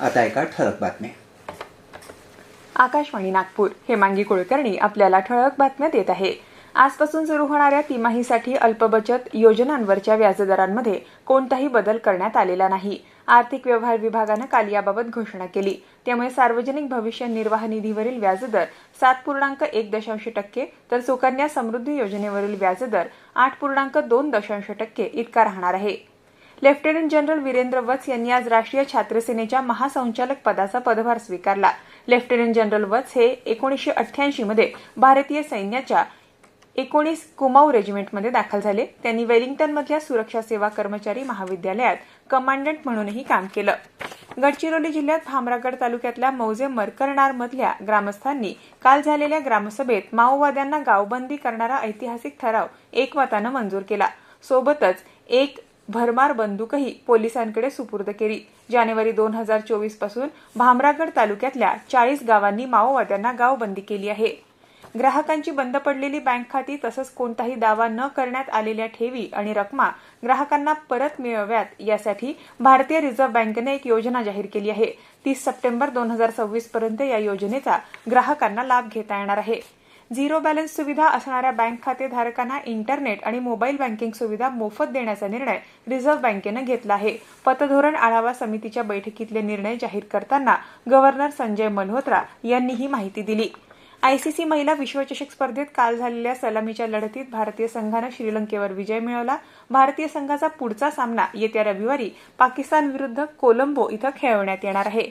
आता एका ठळक बातम्या. आकाशवाणी नागपूर. हेमांगी कुलकर्णी आपल्याला ठळक बातम्या देत आहे. आजपासून सुरू होणाऱ्या तिमाहीसाठी अल्पबचत योजनांवरच्या व्याजदरांमध्ये कोणताही बदल करण्यात आलेला नाही. आर्थिक व्यवहार विभागानं काल याबाबत घोषणा केली. त्यामुळे सार्वजनिक भविष्य निर्वाह निधीवरील व्याजदर सात पूर्णांक एक दशांश टक्के तर सुकन्या समृद्धी योजनेवरील व्याजदर आठ पूर्णांक दोन दशांश टक्के इतका राहणार आहे. लेफ्टनंट जनरल वीरेंद्र वत्स यांनी आज राष्ट्रीय छात्रसेनेच्या महासंचालक पदाचा पदभार स्वीकारला. लेफ्टनंट जनरल वत्स हे एकोणीसशे अठ्ठ्याऐंशी मध्ये भारतीय सैन्याच्या एकोणीस कुमाऊ रेजिमेंटमध्ये दाखल झाले. त्यांनी वेलिंग्टनमधल्या सुरक्षा सेवा कर्मचारी महाविद्यालयात कमांडंट म्हणूनही काम केलं. गडचिरोली जिल्ह्यात भामरागड तालुक्यातल्या मौजे मरकरणारमधल्या ग्रामस्थांनी काल झालेल्या ग्रामसभेत माओवाद्यांना गावबंदी करणारा ऐतिहासिक ठराव एकमतानं मंजूर केला. सोबतच एक भरमार बंदूकही पोलिसांकडे सुपूर्द केली. जानेवारी दोन हजार चोवीसपासून भामरागड तालुक्यातल्या चाळीस गावांनी माओवाद्यांना गावबंदी केली आहे. ग्राहकांची बंद पडलेली बँक खाती तसंच कोणताही दावा न करण्यात आलेल्या ठेवी आणि रकमा ग्राहकांना परत मिळव्यात यासाठी भारतीय रिझर्व्ह बँकेने एक योजना जाहीर केली आहे. तीस सप्टेंबर दोन हजार सव्वीस पर्यंत या योजनेचा ग्राहकांना लाभ घेता येणार आहे. झिरो बॅलन्स सुविधा असणाऱ्या बँक खातेधारकांना इंटरनेट आणि मोबाईल बँकिंग सुविधा मोफत देण्याचा निर्णय रिझर्व्ह बँकेनं घेतला आहे. पतधोरण आढावा समितीच्या बैठकीतले निर्णय जाहीर करताना गव्हर्नर संजय मल्होत्रा यांनी ही माहिती दिली. आयसीसी महिला विश्वचषक स्पर्धेत काल झालेल्या सलामीच्या लढतीत भारतीय संघानं श्रीलंकेवर विजय मिळवला. भारतीय संघाचा पुढचा सामना येत्या रविवारी पाकिस्तान विरुद्ध कोलंबो इथं खेळवण्यात येणार आहे.